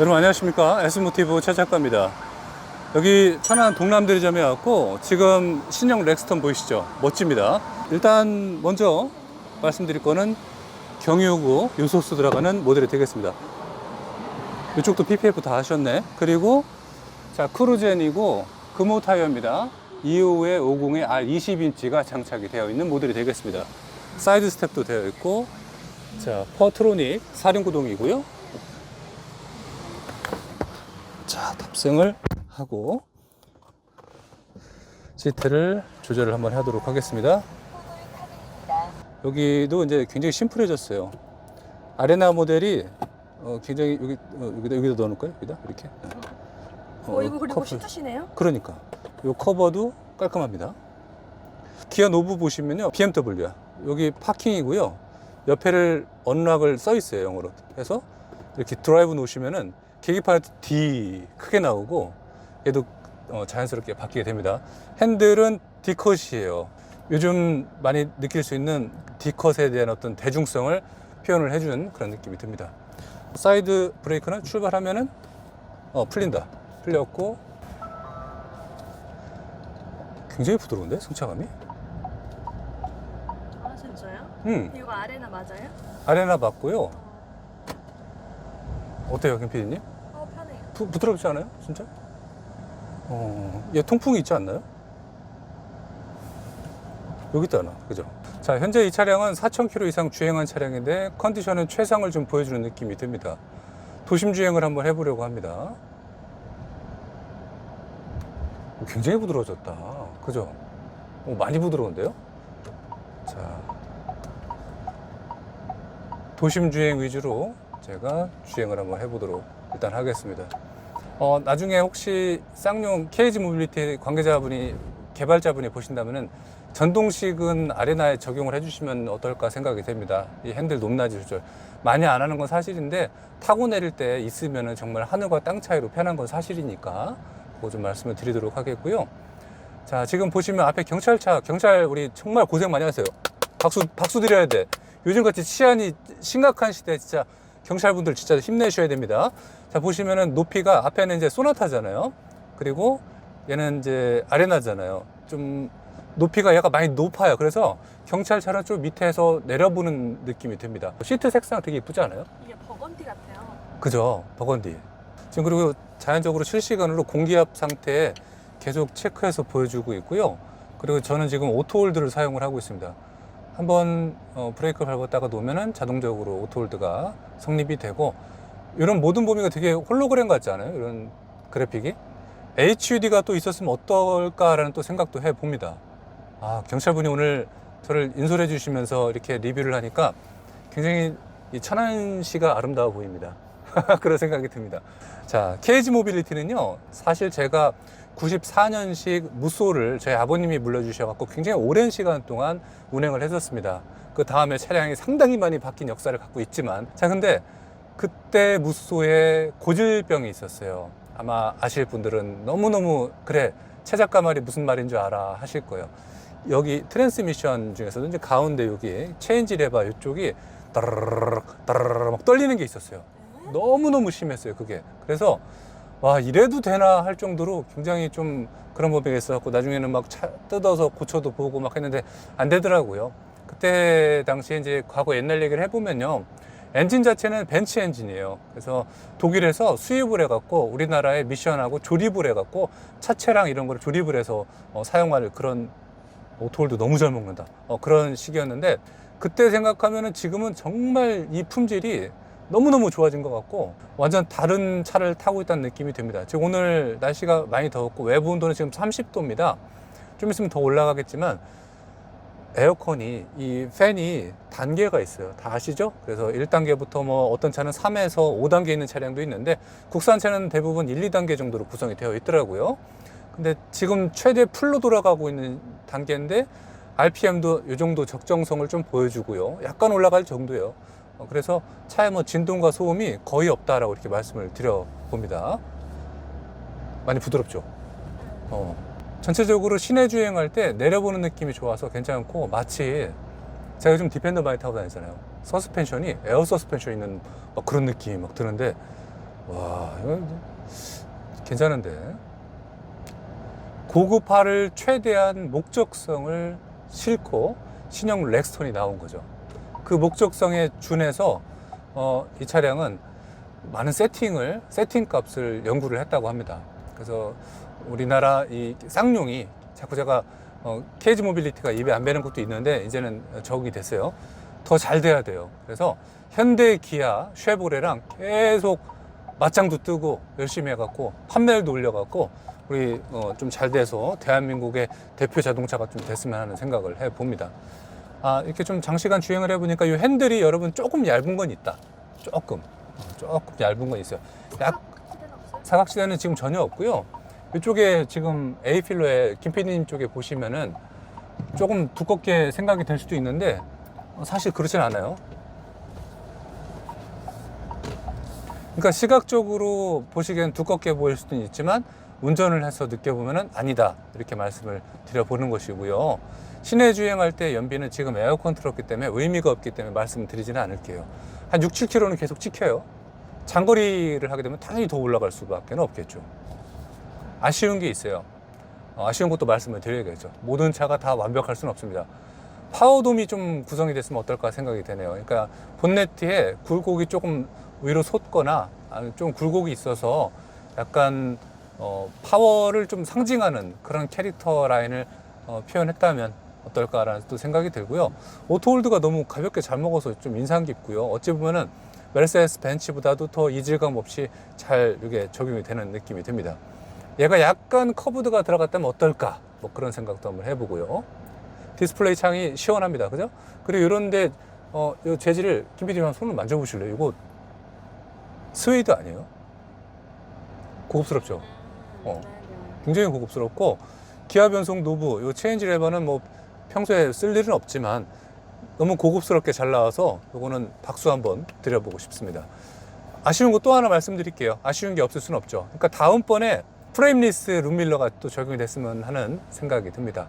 여러분 안녕하십니까? S모티브 최 작가입니다. 여기 천안 동남대리점에 왔고 지금 신형 렉스턴 보이시죠? 멋집니다. 일단 먼저 말씀드릴 거는 경유고 요소수 들어가는 모델이 되겠습니다. 이쪽도 PPF 다 하셨네. 그리고 자 크루젠이고 금호 타이어입니다. 25에 50에 R20인치가 장착이 되어 있는 모델이 되겠습니다. 사이드 스텝도 되어 있고 자 퍼트로닉 4륜구동이고요 자, 탑승을 하고 시트를 조절을 한번 하도록 하겠습니다. 여기도 이제 굉장히 심플해졌어요. 아레나 모델이 어, 굉장히 여기 어, 여기다 여기다 넣어놓을까요? 여기다 이렇게. 어, 이거 그리고 커브. 시트시네요? 그러니까 요 커버도 깔끔합니다. 기아 노브 보시면요 BMW야. 여기 파킹이고요. 옆에를 언락을 써 있어요 영어로. 그래서 이렇게 드라이브 놓으시면은 계기판에 D 크게 나오고 얘도 어, 자연스럽게 바뀌게 됩니다. 핸들은 D컷이에요. 요즘 많이 느낄 수 있는 D컷에 대한 어떤 대중성을 표현을 해주는 그런 느낌이 듭니다. 사이드 브레이크는 출발하면은 어, 풀린다. 풀렸고 굉장히 부드러운데 승차감이? 아 진짜요? 음 이거 아레나 맞아요? 아레나 맞고요. 어때요, 김 PD님? 부, 부드럽지 않아요? 진짜? 어, 얘 통풍이 있지 않나요? 여기 있다, 나. 그죠? 자, 현재 이 차량은 4,000km 이상 주행한 차량인데 컨디션은 최상을 좀 보여주는 느낌이 듭니다. 도심 주행을 한번 해보려고 합니다. 오, 굉장히 부드러워졌다. 그죠? 오, 많이 부드러운데요? 자, 도심 주행 위주로 제가 주행을 한번 해보도록 일단 하겠습니다. 어, 나중에 혹시 쌍용 KG 모빌리티 관계자분이 개발자분이 보신다면은 전동식은 아레나에 적용을 해주시면 어떨까 생각이 됩니다. 이 핸들 높낮이 조절 많이 안 하는 건 사실인데 타고 내릴 때 있으면은 정말 하늘과 땅 차이로 편한 건 사실이니까 그거 좀 말씀을 드리도록 하겠고요. 자 지금 보시면 앞에 경찰차 경찰 우리 정말 고생 많이 하세요. 박수 박수 드려야 돼. 요즘같이 치안이 심각한 시대에 진짜 경찰분들 진짜 힘내셔야 됩니다. 자 보시면은 높이가 앞에는 이제 소나타잖아요. 그리고 얘는 이제 아레나잖아요. 좀 높이가 얘가 많이 높아요. 그래서 경찰차는 좀 밑에서 내려보는 느낌이 듭니다. 시트 색상 되게 이쁘지 않아요? 이게 버건디 같아요 그죠 버건디 지금 그리고 자연적으로 실시간으로 공기압 상태 계속 체크해서 보여주고 있고요 그리고 저는 지금 오토홀드를 사용을 하고 있습니다 한번 어, 브레이크 밟았다가 놓으면은 자동적으로 오토홀드가 성립이 되고 이런 모든 범위가 되게 홀로그램 같지 않아요 이런 그래픽이 HUD가 또 있었으면 어떨까라는 또 생각도 해 봅니다 아 경찰분이 오늘 저를 인솔해 주시면서 이렇게 리뷰를 하니까 굉장히 이 천안시가 아름다워 보입니다. 그런 생각이 듭니다. 자, KG 모빌리티는요, 사실 제가 94년식 무쏘를 저희 아버님이 물려주셔갖고 굉장히 오랜 시간 동안 운행을 했었습니다. 그 다음에 차량이 상당히 많이 바뀐 역사를 갖고 있지만, 자, 근데 그때 무쏘에 고질병이 있었어요. 아마 아실 분들은 너무너무, 그래, 최 작가 말이 무슨 말인 줄 알아 하실 거예요. 여기 트랜스미션 중에서도 이제 가운데 여기 체인지 레바 이쪽이 따라라락 따라라락 막 떨리는 게 있었어요. 너무너무 심했어요, 그게. 그래서 와, 이래도 되나 할 정도로 굉장히 좀 그런 법이 있어갖고 나중에는 막 차, 뜯어서 고쳐도 보고 막 했는데 안 되더라고요. 그때 당시에 이제 과거 옛날 얘기를 해보면요. 엔진 자체는 벤츠 엔진이에요. 그래서 독일에서 수입을 해갖고 우리나라에 미션하고 조립을 해갖고 차체랑 이런 거를 조립을 해서 어, 사용할 그런 오토홀도 너무 잘 먹는다. 어, 그런 시기였는데 그때 생각하면은 지금은 정말 이 품질이 너무너무 좋아진 것 같고 완전 다른 차를 타고 있다는 느낌이 듭니다. 지금 오늘 날씨가 많이 더웠고 외부 온도는 지금 30도입니다. 좀 있으면 더 올라가겠지만 에어컨이 이 팬이 단계가 있어요. 다 아시죠? 그래서 1단계부터 뭐 어떤 차는 3에서 5단계 있는 차량도 있는데 국산차는 대부분 1, 2단계 정도로 구성이 되어 있더라고요. 근데 지금 최대 풀로 돌아가고 있는 단계인데 RPM도 이 정도 적정성을 좀 보여주고요. 약간 올라갈 정도예요. 어, 그래서 차에 뭐 진동과 소음이 거의 없다라고 이렇게 말씀을 드려 봅니다. 많이 부드럽죠? 어. 전체적으로 시내 주행할 때 내려보는 느낌이 좋아서 괜찮고 마치 제가 요즘 디펜더 많이 타고 다니잖아요. 서스펜션이 에어 서스펜션 있는 막 그런 느낌이 막 드는데 와, 이거 괜찮은데. 고급화를 최대한 목적성을 싣고 신형 렉스톤이 나온 거죠. 그 목적성에 준해서 어, 이 차량은 많은 세팅을 세팅 값을 연구를 했다고 합니다. 그래서 우리나라 이 쌍용이 자꾸 제가 어, 케이지 모빌리티가 입에 안 배는 것도 있는데 이제는 적응이 됐어요. 더 잘 돼야 돼요. 그래서 현대, 기아, 쉐보레랑 계속 맞짱도 뜨고 열심히 해갖고 판매율도 올려갖고 우리 어, 좀 잘 돼서 대한민국의 대표 자동차가 좀 됐으면 하는 생각을 해봅니다. 아, 이렇게 좀 장시간 주행을 해보니까 이 핸들이 여러분 조금 얇은 건 있다. 조금. 어, 조금 얇은 건 있어요. 약? 사각지대는 지금 전혀 없고요. 이쪽에 지금 A필러에 김PD님 쪽에 보시면은 조금 두껍게 생각이 될 수도 있는데 어, 사실 그렇진 않아요. 그러니까 시각적으로 보시기엔 두껍게 보일 수도 있지만 운전을 해서 느껴보면은 아니다 이렇게 말씀을 드려보는 것이고요. 시내 주행할 때 연비는 지금 에어컨 틀었기 때문에 의미가 없기 때문에 말씀드리지는 않을게요. 한 6, 7km는 계속 찍혀요. 장거리를 하게 되면 당연히 더 올라갈 수밖에 없겠죠. 아쉬운 게 있어요. 어, 아쉬운 것도 말씀을 드려야겠죠. 모든 차가 다 완벽할 수는 없습니다. 파워돔이 좀 구성이 됐으면 어떨까 생각이 되네요. 그러니까 본넷 뒤에 굴곡이 조금 위로 솟거나 좀 굴곡이 있어서 약간 어, 파워를 좀 상징하는 그런 캐릭터 라인을 어, 표현했다면 어떨까라는 또 생각이 들고요. 오토홀드가 너무 가볍게 잘 먹어서 좀 인상 깊고요. 어찌 보면은 메르세데스 벤츠보다도 더 이질감 없이 잘 이게 적용이 되는 느낌이 듭니다. 얘가 약간 커브드가 들어갔다면 어떨까? 뭐 그런 생각도 한번 해보고요. 디스플레이 창이 시원합니다. 그죠? 그리고 이런데, 어, 이 재질을 김PD님 한 손을 만져보실래요? 이거 스웨이드 아니에요? 고급스럽죠? 어. 네, 네. 굉장히 고급스럽고, 기아 변속 노브, 이 체인지 레버는 뭐 평소에 쓸 일은 없지만 너무 고급스럽게 잘 나와서 이거는 박수 한번 드려보고 싶습니다. 아쉬운 거 또 하나 말씀드릴게요. 아쉬운 게 없을 수는 없죠. 그러니까 다음번에 프레임리스 룸밀러가 또 적용이 됐으면 하는 생각이 듭니다.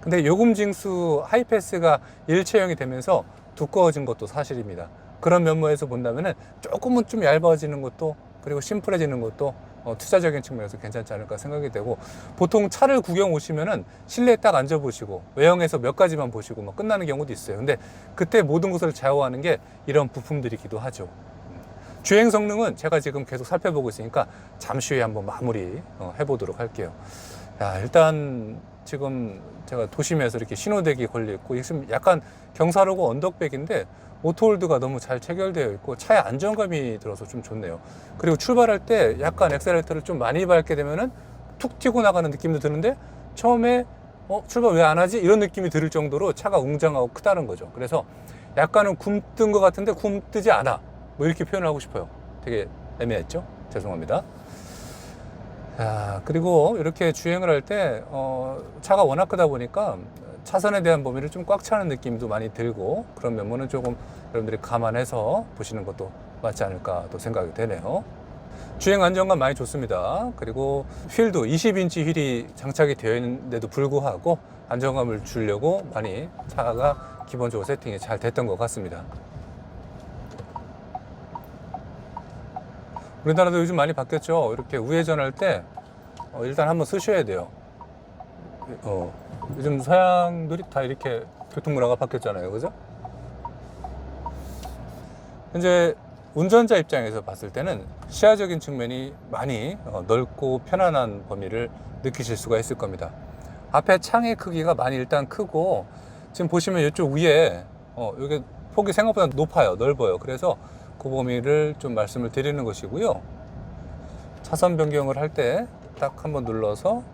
근데 요금징수 하이패스가 일체형이 되면서 두꺼워진 것도 사실입니다. 그런 면모에서 본다면은 조금은 좀 얇아지는 것도 그리고 심플해지는 것도 어, 투자적인 측면에서 괜찮지 않을까 생각이 되고 보통 차를 구경 오시면은 실내에 딱 앉아 보시고 외형에서 몇 가지만 보시고 뭐 끝나는 경우도 있어요. 근데 그때 모든 것을 좌우하는 게 이런 부품들이기도 하죠. 주행 성능은 제가 지금 계속 살펴보고 있으니까 잠시 후에 한번 마무리 어, 해보도록 할게요. 야, 일단 지금 제가 도심에서 이렇게 신호대기 걸려 있고, 지금 약간 경사로고 언덕백인데, 오토홀드가 너무 잘 체결되어 있고, 차에 안정감이 들어서 좀 좋네요. 그리고 출발할 때 약간 엑셀레이터를 좀 많이 밟게 되면은 툭 튀고 나가는 느낌도 드는데, 처음에 어, 출발 왜 안 하지? 이런 느낌이 들 정도로 차가 웅장하고 크다는 거죠. 그래서 약간은 굼뜬 것 같은데 굼뜨지 않아. 뭐 이렇게 표현을 하고 싶어요. 되게 애매했죠? 죄송합니다. 자, 그리고 이렇게 주행을 할 때, 어, 차가 워낙 크다 보니까 차선에 대한 범위를 좀 꽉 차는 느낌도 많이 들고 그런 면모는 조금 여러분들이 감안해서 보시는 것도 맞지 않을까 또 생각이 되네요. 주행 안정감 많이 좋습니다. 그리고 휠도 20인치 휠이 장착이 되어 있는데도 불구하고 안정감을 주려고 많이 차가 기본적으로 세팅이 잘 됐던 것 같습니다. 우리나라도 요즘 많이 바뀌었죠. 이렇게 우회전할 때 어, 일단 한번 쓰셔야 돼요. 어, 요즘 서양들이 다 이렇게 교통 문화가 바뀌었잖아요. 그죠? 현재 운전자 입장에서 봤을 때는 시야적인 측면이 많이 어, 넓고 편안한 범위를 느끼실 수가 있을 겁니다. 앞에 창의 크기가 많이 일단 크고 지금 보시면 이쪽 위에 어, 여기 폭이 생각보다 높아요. 넓어요. 그래서 그 범위를 좀 말씀을 드리는 것이고요. 차선 변경을 할 때 딱 한번 눌러서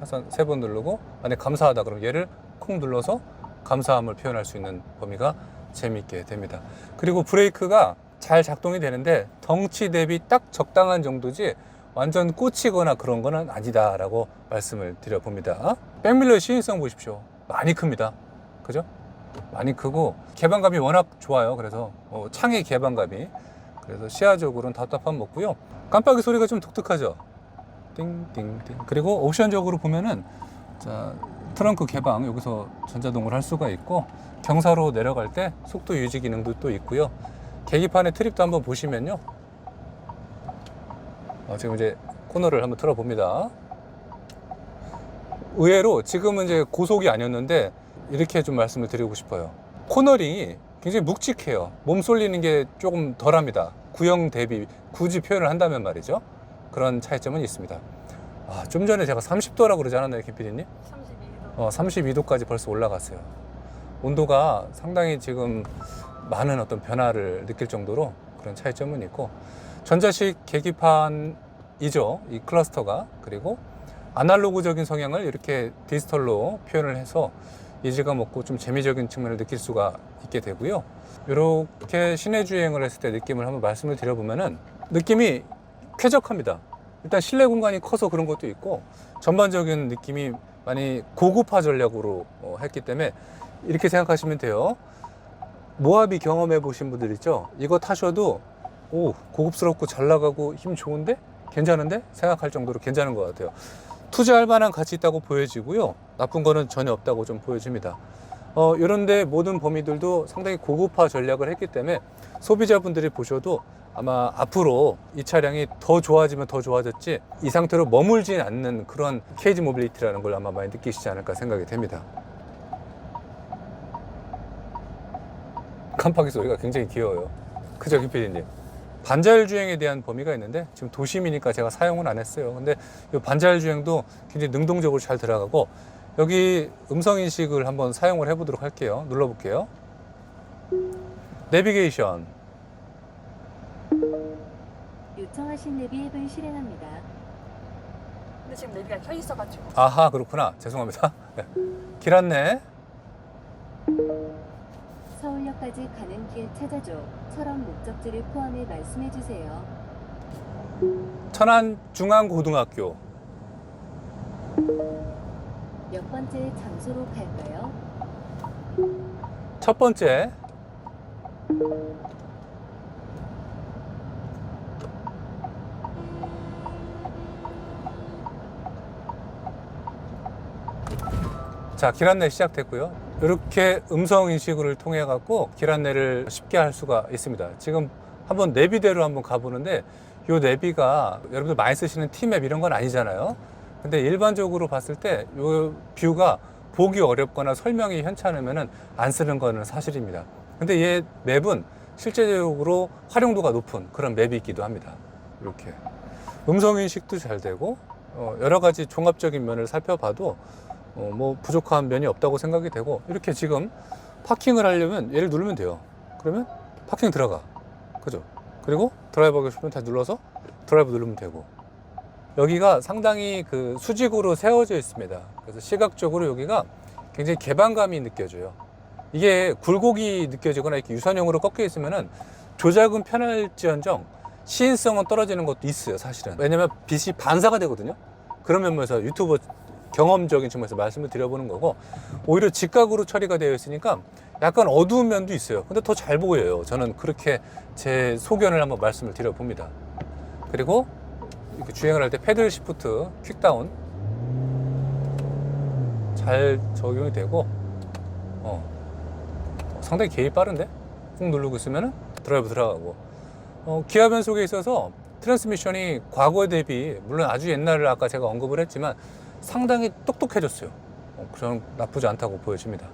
차선 세번 누르고 만약 감사하다 그러면 얘를 콩 눌러서 감사함을 표현할 수 있는 범위가 재미있게 됩니다. 그리고 브레이크가 잘 작동이 되는데 덩치 대비 딱 적당한 정도지 완전 꽂히거나 그런 거는 아니다라고 말씀을 드려봅니다. 백밀러의 시인성 보십시오. 많이 큽니다. 그죠? 많이 크고 개방감이 워낙 좋아요. 그래서 어, 창의 개방감이 그래서 시야적으로는 답답함 먹고요. 깜빡이 소리가 좀 독특하죠. 띵띵띵. 그리고 옵션적으로 보면은 자 트렁크 개방 여기서 전자동을 할 수가 있고 경사로 내려갈 때 속도 유지 기능도 또 있고요. 계기판의 트립도 한번 보시면요. 어, 지금 이제 코너를 한번 틀어 봅니다. 의외로 지금은 이제 고속이 아니었는데 이렇게 좀 말씀을 드리고 싶어요. 코너링이 굉장히 묵직해요. 몸 쏠리는 게 조금 덜합니다. 구형 대비 굳이 표현을 한다면 말이죠. 그런 차이점은 있습니다. 아, 좀 전에 제가 30도라고 그러지 않았나요, 김PD님? 32도. 어, 32도까지 벌써 올라갔어요. 온도가 상당히 지금 많은 어떤 변화를 느낄 정도로 그런 차이점은 있고 전자식 계기판이죠. 이 클러스터가 그리고 아날로그적인 성향을 이렇게 디지털로 표현을 해서 이질감 없고 좀 재미적인 측면을 느낄 수가 있게 되고요. 이렇게 시내 주행을 했을 때 느낌을 한번 말씀을 드려보면은 느낌이 쾌적합니다. 일단 실내 공간이 커서 그런 것도 있고 전반적인 느낌이 많이 고급화 전략으로 어, 했기 때문에 이렇게 생각하시면 돼요. 모하비 경험해 보신 분들 있죠? 이거 타셔도 오 고급스럽고 잘 나가고 힘 좋은데 괜찮은데 생각할 정도로 괜찮은 것 같아요. 투자할 만한 가치 있다고 보여지고요. 나쁜 거는 전혀 없다고 좀 보여집니다. 어, 이런데 모든 범위들도 상당히 고급화 전략을 했기 때문에 소비자분들이 보셔도 아마 앞으로 이 차량이 더 좋아지면 더 좋아졌지 이 상태로 머물진 않는 그런 케이지 모빌리티라는 걸 아마 많이 느끼시지 않을까 생각이 됩니다. 깜빡이 소리가 굉장히 귀여워요. 그죠, 김PD님? 반자율 주행에 대한 범위가 있는데 지금 도심이니까 제가 사용은 안 했어요. 근데 이 반자율 주행도 굉장히 능동적으로 잘 들어가고 여기 음성 인식을 한번 사용을 해보도록 할게요. 눌러볼게요. 내비게이션. 요청하신 내비 앱을 실행합니다. 근데 지금 내비가 켜 있어가지고. 아하 그렇구나. 죄송합니다. 네. 길 안내. 서울역까지 가는 길 찾아줘.처럼 목적지를 포함해 말씀해 주세요. 천안 중앙고등학교. 몇 번째 장소로 갈까요? 첫 번째. 자, 길 안내 시작됐고요. 이렇게 음성 인식을 통해 갖고 길 안내를 쉽게 할 수가 있습니다. 지금 한번 내비대로 한번 가보는데 이 내비가 여러분들 많이 쓰시는 티맵 이런 건 아니잖아요. 근데 일반적으로 봤을 때 이 뷰가 보기 어렵거나 설명이 현찮으면 안 쓰는 거는 사실입니다. 근데 얘 맵은 실제적으로 활용도가 높은 그런 맵이기도 합니다. 이렇게 음성 인식도 잘 되고 어, 여러 가지 종합적인 면을 살펴봐도 어, 뭐 부족한 면이 없다고 생각이 되고 이렇게 지금 파킹을 하려면 얘를 누르면 돼요. 그러면 파킹 들어가. 그죠? 그리고 드라이버 계시면 다 눌러서 드라이브 누르면 되고 여기가 상당히 그 수직으로 세워져 있습니다. 그래서 시각적으로 여기가 굉장히 개방감이 느껴져요. 이게 굴곡이 느껴지거나 이렇게 유선형으로 꺾여 있으면은 조작은 편할지언정 시인성은 떨어지는 것도 있어요, 사실은. 왜냐면 빛이 반사가 되거든요. 그런 면에서 유튜버 경험적인 측면에서 말씀을 드려보는 거고 오히려 직각으로 처리가 되어 있으니까 약간 어두운 면도 있어요. 근데 더 잘 보여요. 저는 그렇게 제 소견을 한번 말씀을 드려봅니다. 그리고 이렇게 주행을 할 때 패들 시프트 퀵다운 잘 적용이 되고 어, 상당히 개입 빠른데 꾹 누르고 있으면 드라이브 들어가고 어, 기아 변속에 있어서 트랜스미션이 과거에 대비 물론 아주 옛날을 아까 제가 언급을 했지만 상당히 똑똑해졌어요. 어, 그런 나쁘지 않다고 보여집니다.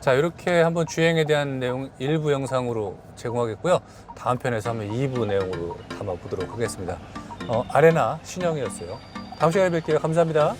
자, 이렇게 한번 주행에 대한 내용 일부 영상으로 제공하겠고요. 다음 편에서 한번 2부 내용으로 담아보도록 하겠습니다. 어, 아레나 신영이었어요. 다음 시간에 뵐게요. 감사합니다.